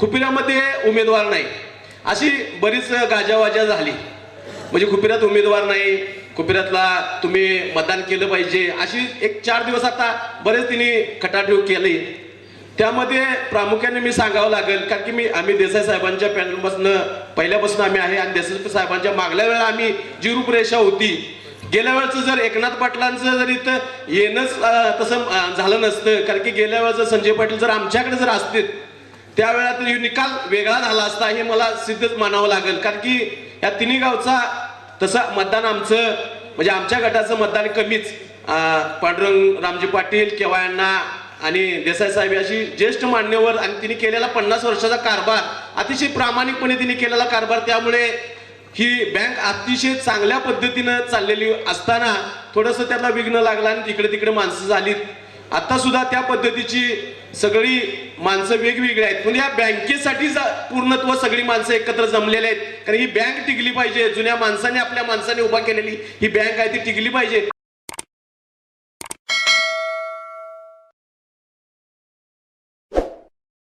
खुपिरामध्ये उमेदवार नाही. अशी बरीच गाजावाजा झाली. म्हणजे खुपिरात उमेदवार नाही खुपिरातला तुम्ही मतदान केलं पाहिजे अशी एक चार दिवस आता बरेच तिने खटाठेव केली. त्यामध्ये प्रामुख्याने मी सांगावं लागेल कारण की मी आम्ही देसाई साहेबांच्या पॅनलपासून पहिल्यापासून आम्ही आहे आणि देसाई साहेबांच्या मागल्या वेळा आम्ही जी रूपरेषा होती गेल्या वेळचं जर एकनाथ पाटलांचं जर इथं येणंच तसं झालं नसतं कारण की गेल्या वेळचं संजय पाटील जर आमच्याकडे जर असतील त्यावेळा तर निकाल वेगळा झाला असता हे मला सिद्धच मानावं लागेल. कारण की या तिन्ही गावचा तसं मतदान आमचं म्हणजे आमच्या गटाचं मतदान कमीच. पांडुरंग रामजी पाटील केव्हा यांना आणि देसाई साहेब अशी ज्येष्ठ मान्यवर आणि तिने केलेला पन्नास वर्षाचा कारभार अतिशय प्रामाणिकपणे तिने केलेला कारभार त्यामुळे ही बँक अतिशय चांगल्या पद्धतीनं चाललेली असताना थोडंसं त्याला विघ्न लागला आणि तिकडे तिकडे माणसं झालीत. आता सुद्धा त्या पद्धतीची सगळी माणसं वेगवेगळी आहेत. म्हणजे या बँकेसाठी पूर्णत्व सगळी माणसं एकत्र जमलेली आहेत. कारण ही बँक टिकली पाहिजे. जुन्या माणसाने आपल्या माणसाने उभा केलेली ही बँक आहे ती टिकली पाहिजे.